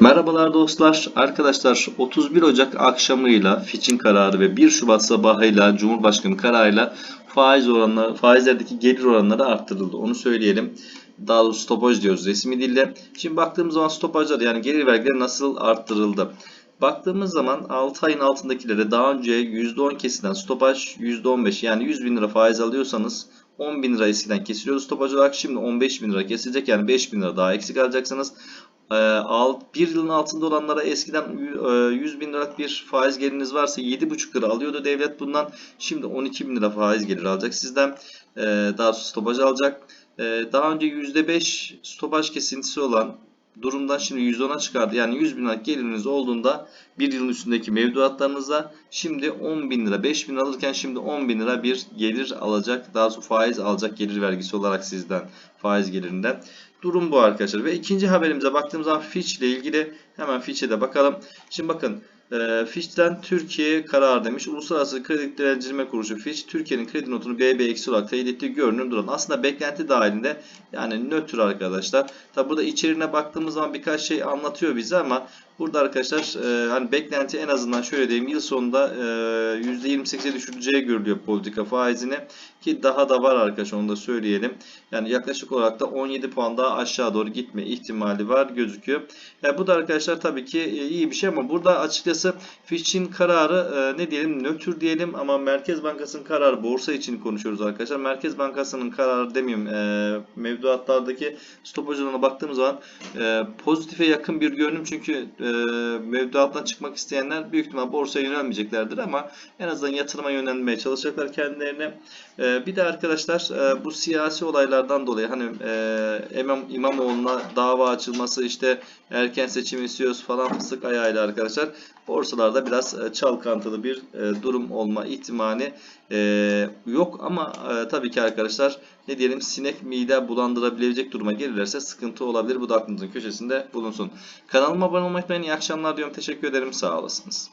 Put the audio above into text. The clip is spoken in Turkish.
Merhabalar dostlar. Arkadaşlar 31 Ocak akşamıyla Fitch'in kararı ve 1 Şubat sabahıyla Cumhurbaşkanı kararıyla faiz oranları, faizlerdeki gelir oranları arttırıldı. Onu söyleyelim. Daha doğrusu stopaj diyoruz resmi dille. Şimdi baktığımız zaman stopajlar yani gelir vergileri nasıl arttırıldı? Baktığımız zaman 6 ayın altındakilere daha önce %10 kesilen stopaj %15 yani 100 bin lira faiz alıyorsanız 10 bin lira eskiden kesiliyordu stopaj olarak şimdi 15 bin lira kesilecek yani 5 bin lira daha eksik alacaksınız. Ee, alt- bir yılın altında olanlara eskiden yü- e, 100 bin liralık bir faiz geliriniz varsa 7,5 lira alıyordu devlet bundan. Şimdi 12 bin lira faiz gelir alacak sizden. Ee, Daha sonra stopaj alacak. Ee, Daha önce %5 stopaj kesintisi olan durumdan şimdi %10'a çıkardı. Yani 100 bin liralık geliriniz olduğunda bir yılın üstündeki mevduatlarınızda şimdi 10 bin lira 5 bin alırken şimdi 10 bin lira bir gelir alacak. Daha sonra faiz alacak gelir vergisi olarak sizden faiz gelirinden. Durum bu arkadaşlar. Ve ikinci haberimize baktığımız zaman Fitch ile ilgili hemen Fitch'e de bakalım. Şimdi bakın e, Fitch'ten Türkiye karar demiş. Uluslararası Kredi Değerlendirme Kuruluşu Fitch Türkiye'nin kredi notunu BB olarak teyit ettiği görünüm duran. Aslında beklenti dahilinde yani nötr arkadaşlar. Tabi burada içeriğine baktığımız zaman birkaç şey anlatıyor bize ama burada arkadaşlar e, hani beklenti en azından şöyle diyeyim yıl sonunda e, %28'e düşüreceği görülüyor politika faizini ki daha da var arkadaşlar onu da söyleyelim. Yani yaklaşık olarak da 17 puan daha aşağı doğru gitme ihtimali var gözüküyor. Yani bu da arkadaşlar tabii ki e, iyi bir şey ama burada açıkçası Fitch'in kararı e, ne diyelim nötr diyelim ama Merkez Bankası'nın kararı borsa için konuşuyoruz arkadaşlar. Merkez Bankası'nın kararı demeyeyim e, mevduatlardaki stopaj oranına baktığımız zaman e, pozitife yakın bir görünüm çünkü e, mevduattan çıkmak isteyenler büyük ihtimal borsaya yönelmeyeceklerdir ama en azından yatırıma yönelmeye çalışacaklar kendilerine. E, bir de arkadaşlar e, bu siyasi olaylardan dolayı hani e, İmam, İmamoğlu'na dava açılması işte erken seçim istiyoruz falan fıstık ayağıyla arkadaşlar borsalarda biraz e, çalkantılı bir e, durum olma ihtimali e, yok ama e, tabii ki arkadaşlar ne diyelim sinek mide bulandırabilecek duruma gelirlerse sıkıntı olabilir. Bu da aklınızın köşesinde bulunsun. Kanalıma abone olmayı. İyi akşamlar diyorum. Teşekkür ederim. Sağ olasınız.